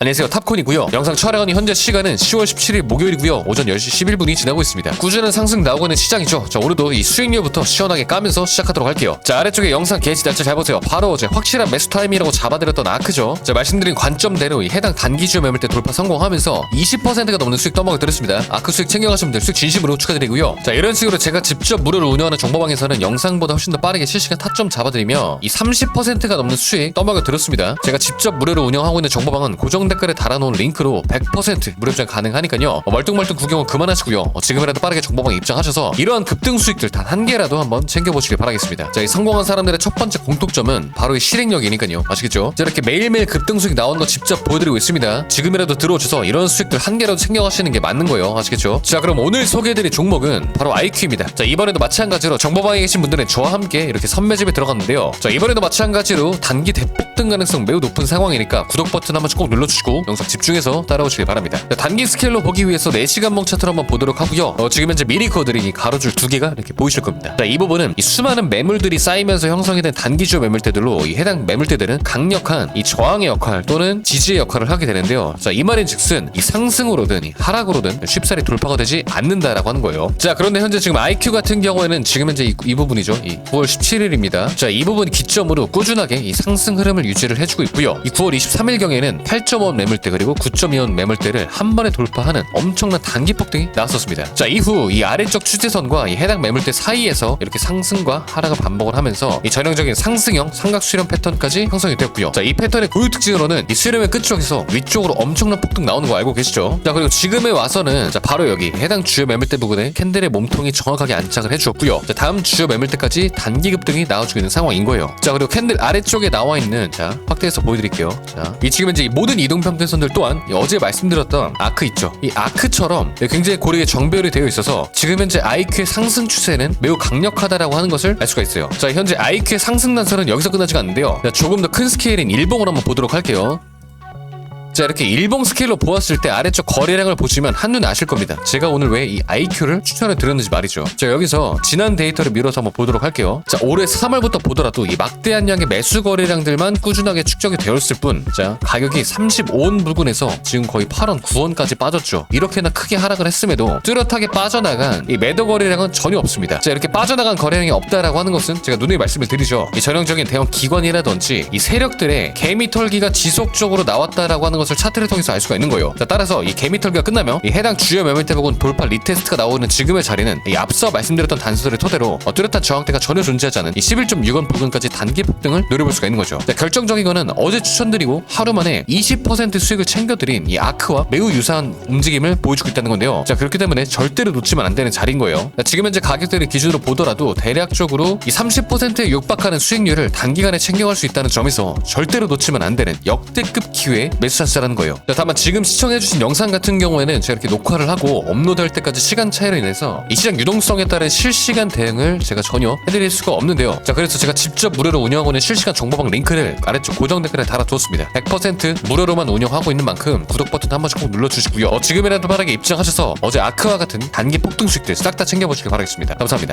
안녕하세요. 탑콘이고요. 영상 촬영하는 현재 시간은 10월 17일 목요일이고요. 오전 10시 11분이 지나고 있습니다. 꾸준한 상승 나오고 있는 시장이죠. 자 오늘도 이 수익률부터 시원하게 까면서 시작하도록 할게요. 자 아래쪽에 영상 게시 날짜 잘 보세요. 바로 어제 확실한 매수 타임이라고 잡아드렸던 아크죠. 자 말씀드린 관점대로 이 해당 단기주 매물대 돌파 성공하면서 20%가 넘는 수익 떠먹여 드렸습니다. 아크 수익 챙겨가시면 될 수익 진심으로 축하드리고요. 자 이런 식으로 제가 직접 무료로 운영하는 정보방에서는 영상보다 훨씬 더 빠르게 실시간 타점 잡아드리며 이 30%가 넘는 수익 떠먹여 드렸습니다. 제가 직접 무료로 운영하고 있는 정보방은 고정 댓글에 달아놓은 링크로 100% 무료 입장 가능하니까요. 어, 멀뚱멀뚱 구경은 그만하시고요. 어, 지금이라도 빠르게 정보방에 입장하셔서 이러한 급등 수익들 단 한 개라도 한번 챙겨보시길 바라겠습니다. 자 이 성공한 사람들의 첫 번째 공통점은 바로 이 실행력이니까요. 아시겠죠? 자 이렇게 매일매일 급등 수익 나오는 거 직접 보여드리고 있습니다. 지금이라도 들어오셔서 이런 수익들 한 개라도 챙겨가시는 게 맞는 거예요. 아시겠죠? 자 그럼 오늘 소개해드릴 종목은 바로 IQ입니다. 자 이번에도 마찬가지로 정보방에 계신 분들은 저와 함께 이렇게 선매집에 들어갔는데요. 자 이번에도 마찬가지로 단기 대폭등 가능성 매우 높은 상황이니까 구독 버튼 한번 꼭 눌러주 시고 영상 집중해서 따라오시길 바랍니다. 자, 단기 스케일로 보기 위해서 4시간봉 차트로 한번 보도록 하고요. 어, 지금 현재 미리 커드린 이 가로줄 두 개가 이렇게 보이실 겁니다. 자 이 부분은 이 수많은 매물들이 쌓이면서 형성이 된 단기주 매물대들로 이 해당 매물대들은 강력한 이 저항의 역할 또는 지지의 역할을 하게 되는데요. 자 이 말인 즉슨 이 상승으로든 이 하락으로든 쉽사리 돌파가 되지 않는다라고 하는 거예요. 자 그런데 현재 지금 IQ 같은 경우에는 지금 현재 이, 이 부분이죠. 이 9월 17일입니다. 자 이 부분 기점으로 꾸준하게 이 상승 흐름을 유지를 해주고 있고요. 이 9월 23일 경에는 8.5원 매물대 그리고 9.2원 매물대를 한 번에 돌파하는 엄청난 단기 폭등이 나왔었습니다. 자 이후 이 아래쪽 추세선과 이 해당 매물대 사이에서 이렇게 상승과 하락을 반복을 하면서 이 전형적인 상승형 삼각 수렴 패턴까지 형성이 됐고요. 자 이 패턴의 고유 특징으로는 이 수렴의 끝쪽에서 위쪽으로 엄청난 폭등 나오는 거 알고 계시죠? 자 그리고 지금에 와서는 자 바로 여기 해당 주요 매물대 부근에 캔들의 몸통이 정확하게 안착을 해주었고요. 자 다음 주요 매물대까지 단기 급등이 나와주고 있는 상황인 거예요. 자 그리고 캔들 아래쪽에 나와 있는 자 확대해서 보여드릴게요. 자이 지금 현재 이 모든 이동 평균선들 또한 이 어제 말씀드렸던 아크 있죠? 이 아크처럼 굉장히 고르게 정배열이 되어 있어서 지금 현재 IQ의 상승 추세는 매우 강력하다라고 하는 것을 알 수가 있어요. 자 현재 IQ의 상승 단선은 여기서 끝나지가 않는데요. 자, 조금 더 큰 스케일인 일봉을 한번 보도록 할게요 자 이렇게 일봉 스케일로 보았을 때 아래쪽 거래량을 보시면 한눈에 아실 겁니다. 제가 오늘 왜 이 IQ를 추천을 드렸는지 말이죠. 자 여기서 지난 데이터를 밀어서 한번 보도록 할게요. 자 올해 3월부터 보더라도 이 막대한 양의 매수 거래량들만 꾸준하게 축적이 되었을 뿐 자 가격이 35원 부근에서 지금 거의 8원 9원까지 빠졌죠. 이렇게나 크게 하락을 했음에도 뚜렷하게 빠져나간 이 매도 거래량은 전혀 없습니다. 자 이렇게 빠져나간 거래량이 없다라고 하는 것은 제가 누누이 말씀을 드리죠. 이 전형적인 대형 기관이라든지 이 세력들의 개미 털기가 지속적으로 나왔다라고 하는 것을 차트를 통해서 알 수가 있는 거예요. 자, 따라서 이 개미 털기가 끝나면 이 해당 주요 매물대 부분 돌파 리테스트가 나오는 지금의 자리는 이 앞서 말씀드렸던 단서들을 토대로 어, 뚜렷한 저항대가 전혀 존재하지 않은 이 11.6원 부근까지 단기 폭등을 노려볼 수가 있는 거죠. 자, 결정적인 거는 어제 추천드리고 하루 만에 20% 수익을 챙겨드린 이 아크와 매우 유사한 움직임을 보여주고 있다는 건데요. 자, 그렇기 때문에 절대로 놓치면 안 되는 자리인 거예요. 자, 지금 현재 가격대를 기준으로 보더라도 대략적으로 이 30%에 육박하는 수익률을 단기간에 챙겨갈 수 있다는 점에서 절대로 놓치면 안 되는 역대급 기회의 매수 찬스 라는 거예요. 자, 다만 지금 시청해주신 영상 같은 경우에는 제가 이렇게 녹화를 하고 업로드할 때까지 시간 차이로 인해서 이 시장 유동성에 따른 실시간 대응을 제가 전혀 해드릴 수가 없는데요. 자, 그래서 제가 직접 무료로 운영하고 있는 실시간 정보방 링크를 아래쪽 고정 댓글에 달아두었습니다. 100% 무료로만 운영하고 있는 만큼 구독 버튼 한 번씩 꼭 눌러주시고요. 어, 지금이라도 빠르게 입장하셔서 어제 아크와 같은 단기 폭등 수익들 싹 다 챙겨보시길 바라겠습니다. 감사합니다.